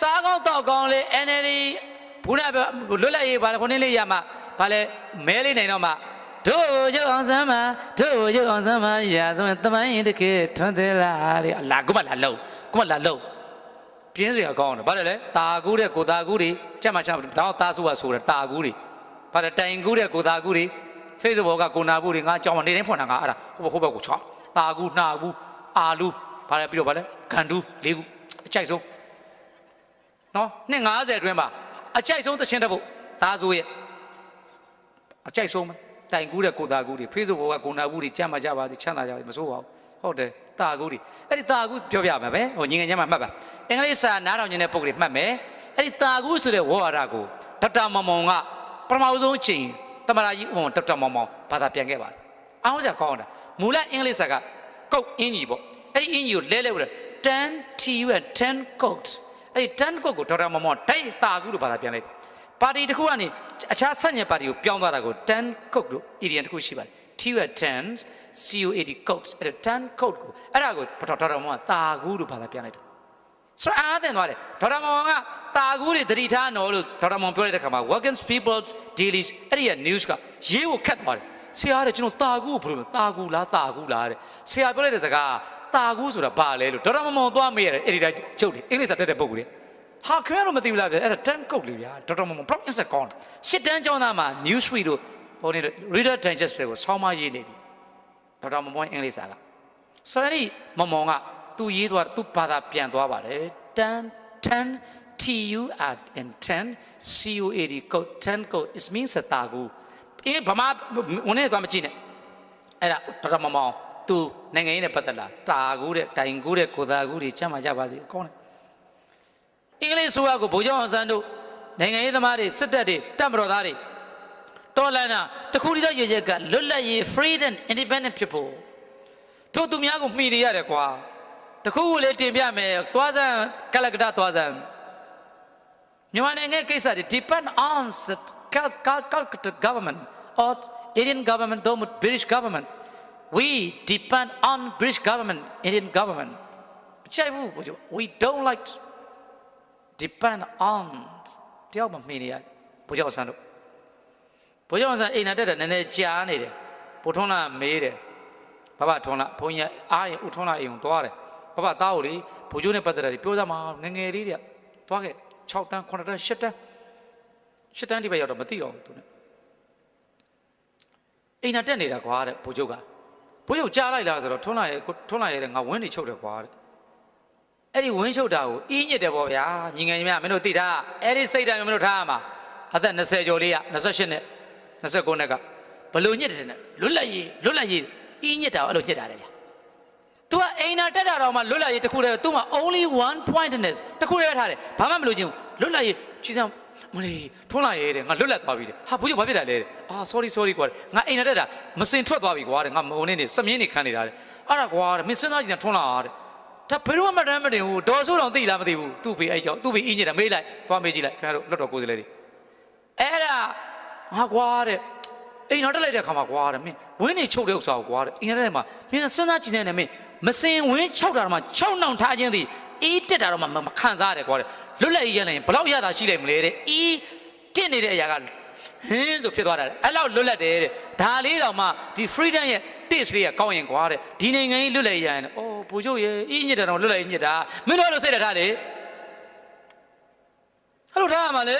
စားကောင်းတောက်ကောင်းလေး NLD ဘူးနာလွတ်လပ်ရေးပါလေခုနေ့လေးရမှာဗာလဲမဲလေးနိုင်တော့မှတို့ရုပ်အောင်စမ်းမတို့ရုပ်အောင်စမ်းမရာဆိုရင်တမိုင်းတကေထွန်းသေးလားလေလာကုမလာလုံးကုမလာလုံးပြင်းစရာကောင်းတယ်ဗါတယ်လေတာကူးတဲ့ကိုတာကူးတွေကြက်မှချတော့တာဆိုးကဆိုတယ်တာကူးတွေဗါတယ်တိုင်ကူးတဲ့ကိုတာကူးတွေ Facebook ကကိုနာဘူးတွေငါကြောင်မနေတိုင်းဖွင့်တာငါအဲ့ဒါဟိုဘဟိုဘကိုချောက်တာကူးနှာကူးအာလူဗါတယ်ပြီးတော့ဗါတယ်ဂန်ဒူးလေးခုအကြိုက်ဆုံး နော်နှစ်90အတွင်းပါအကြိုက်ဆုံးသချင်းတစ်ပုတ်သားဆိုရဲ့အကြိုက်ဆုံးပဲတိုင်ကူးတဲ့ကိုသားကူးတွေ Facebook ကကိုနာကူးတွေကြမ်းမှကြပါစေချမ်းသာကြပါစေမဆိုးပါဘူးဟုတ်တယ်တာကူးတွေအဲ့ဒီတာကူးပြောပြမယ်ပဲဟိုညီငယ်ညမ်းမှမှတ်ပါအင်္ဂလိပ်စာနားထောင်ခြင်းတဲ့ပုတ်တွေမှတ်မယ်အဲ့ဒီတာကူးဆိုတဲ့ဝေါ်ရကိုဒေါက်တာမောင်မောင်ကပထမဆုံးအချိန်တမလာကြီးဟိုဒေါက်တာမောင်မောင်ဘာသာပြန်ခဲ့ပါတယ်အားလုံးစကောင်းတာမူလအင်္ဂလိပ်စာကကုတ်အင်ကြီးပေါ့အဲ့ဒီအင်ကြီးကိုလဲလဲပြီး10 TU 10 coats အဲ့ဒီ10 coat ကိုဒေါက်တာမောင်မောင်ဒိုက်တာကူးလို့ဘာသာပြန်လိုက်ပါတီတစ်ခုကနေအခြားဆက်ညင်ပါတီကိုပြောင်းသွားတာကို10 coat လို့ idiom တစ်ခုရှိပါတယ် TU 10 COAD coats အဲ့ဒါ 10 coat ကိုအဲ့ဒါကိုဒေါက်တာမောင်မောင်ကတာကူးလို့ဘာသာပြန်လိုက်တယ်ဆိုတော့အားတင်သွားတယ်ဒေါက်တာမောင်ကတာကူးတွေတတိထားနော်လို့ဒေါက်တာမောင်ပြောလိုက်တဲ့ခါမှာ Workings People's Daily အဲ့ဒီက news ကရေးကိုခတ်သွားတယ် ဆရာတဲ့ကျွန်တော်တာကူးကိုဘယ်လိုလဲတာကူးလားတာကူးလားတဲ့ဆရာပြောလိုက်တဲ့စကားတာကူးဆိုတာဘာလဲလို့ဒေါက်တာမောင်သွားမေးရတယ်အဲ့ဒီတိုင်းကျုပ်တယ်အင်္ဂလိပ်စာတက်တဲ့ပုံကူတွေဟာခင်ဗျားတို့မသိဘူးလားဗျအဲ့ဒါ10 code လေးဗျာဒေါက်တာမောင် promise ကောင်းတယ်ရှစ်တန်းကျောင်းသားမှာ news suite တို့ဟိုနေ reader digest တွေကိုဆောင်းမရေးနေပြီဒေါက်တာမောင်အင်္ဂလိပ်စာကဆိုရင်မမောင်ကသူရေးသွားသူဘာသာပြန်သွားပါတယ်10 10 TU at and 10 COAD code 10 code it means တာကူ အင်းဗမာဝင်နေသွားမကြည့်နဲ့အဲ့ဒါတော်တော်မမောင်သူနိုင်ငံရေးနဲ့ပတ်သက်လာတာကူတဲ့တိုင်ကူတဲ့ကိုသာကူတွေချမ်းသာကြပါစေကောင်းတယ်အင်္ဂလိပ်ဆိုရကိုဗိုလ်ချုပ်အောင်ဆန်းတို့နိုင်ငံရေးသမားတွေစစ်တပ်တွေတပ်မတော်သားတွေတော်လန်တာတခုတည်းသောရည်ရက်ကလွတ်လပ်ရေး free and independent people တို့သူများကိုမှီနေရတယ်ကွာတခုခုလေးတင်ပြမယ်သွားစမ်းကလကတသွားစမ်းမြန်မာနိုင်ငံကိစ္စတွေ depend on the Cal- Cal- Calcutta government or Indian government though British government we depend on British government Indian government ချိုက်ဘူးကိုကျ we don't like depend on တယောက်မှမှီနေရတယ်ဘုရားဆန်းတို့ဘုရားဆန်းအိမ်နာတက်တယ်နည်းနည်းကြားနေတယ်ဘုထုံးလာမေးတယ်ဘဘထွန်းလာဘုန်းကြီးအားရင်ဦးထွန်းလာအိမ်ကိုသွားတယ်ဘဘသားကိုလေဘိုးကျိုးနဲ့ပတ်သက်တယ်ပြောကြမှာငယ်ငယ်လေးတွေကသွားခဲ့6တန်း9တန်း10တန်း 10တန်းဒီဘက်ရောက်တော့မသိတော့ဘူးသူနဲ့အိမ်နာတက်နေတာကွာတဲ့ဘိုးကျိုးကဘိုးကျိုးကြားလိုက်လားဆိုတော့ထွန်းလာရဲ့ထွန်းလာရဲ့ငါဝင်းနေချုပ်တယ်ကွာတဲ့အဲ့ဒီဝင်းချုပ်တာကိုအင်းညစ်တယ်ပေါ့ဗျာညီငယ်ညီမမင်းတို့သိတာအဲ့ဒီစိတ်တိုင်းမင်းတို့ထားရမှာအသက်20ကျော်လေးက28နဲ့29နဲ့ကဘလို့ညစ်တယ်နဲ့လွတ်လပ်ရေးလွတ်လပ်ရေးအင်းညစ်တာကိုအဲ့လိုညစ်တာလေဗျာ तू ကအိမ်နာတက်တာတော့မှလွတ်လပ်ရေးတစ်ခုတည်း तू မှာ only one pointness တစ်ခုတည်းပဲထားတယ်ဘာမှမလို့ချင်းဘူးလွတ်လပ်ရေးကြီးစ မ်းမလေးထွန်းလာရဲတဲ့ငါလွတ်လပ်သွားပြီတဲ့ဟာဘူးကျဘာဖြစ်တာလဲတဲ့အာ sorry sorry ကွာငါအိမ်နာတက်တာမစင်ထွက်သွားပြီကွာတဲ့ငါမုံနေနေစမြင်းနေခံနေတာတဲ့အဲ့ဒါကွာတဲ့မင်းစဉ်းစားကြည့်စမ်းထွန်းလာတဲ့ဒါဘယ်တော့မှမတမ်းမတင်ဘူးဒေါ်ဆိုးတော်သိလားမသိဘူးသူ့ဖေအဲ့ကြောင့်သူ့ဖေအင်းညစ်တာမေးလိုက်သွားမေးကြည့်လိုက်ခင်ဗျားတို့လွတ်တော်ကိုယ်စားလှယ်တွေအဲ့ဒါငါကွာတဲ့အိမ်တော်တက်လိုက်တဲ့ခါမှာကွာတဲ့မင်းဝင်းနေချုပ်တဲ့ဥစ္စာကိုကွာတဲ့အိမ်တော်တက်တဲ့မှာမင်းစဉ်းစားကြည့်နေတယ်မင်းမစင်ဝင်းချုပ်တာတော့မှ6နှောင်ထားခြင်းသည်အေးတက်တာတော့မှမခံစားရတယ်ကွာတဲ့ လွတ်လပ်ရေးရရင်ဘယ်လောက်ရတာရှိလိုက်မလဲတဲ့အေးတက်နေတဲ့အရာကဟင်းဆိုဖြစ်သွားတာတဲ့အဲ့လောက်လွတ်လပ်တယ်တဲ့ဒါလေးတော့မှဒီ freedom ရဲ့ taste လေးကကောင်းရင်ကွာတဲ့ဒီနိုင်ငံကြီးလွတ်လပ်ရေးရရင်အော်ဘူချုပ်ရဲ့အေးညစ်တာတော့လွတ်လပ်ရေးညစ်တာမင်းတို့အဲ့လိုစိတ်ဓာတ်ထားလေအဲ့လိုထားရမှာလေ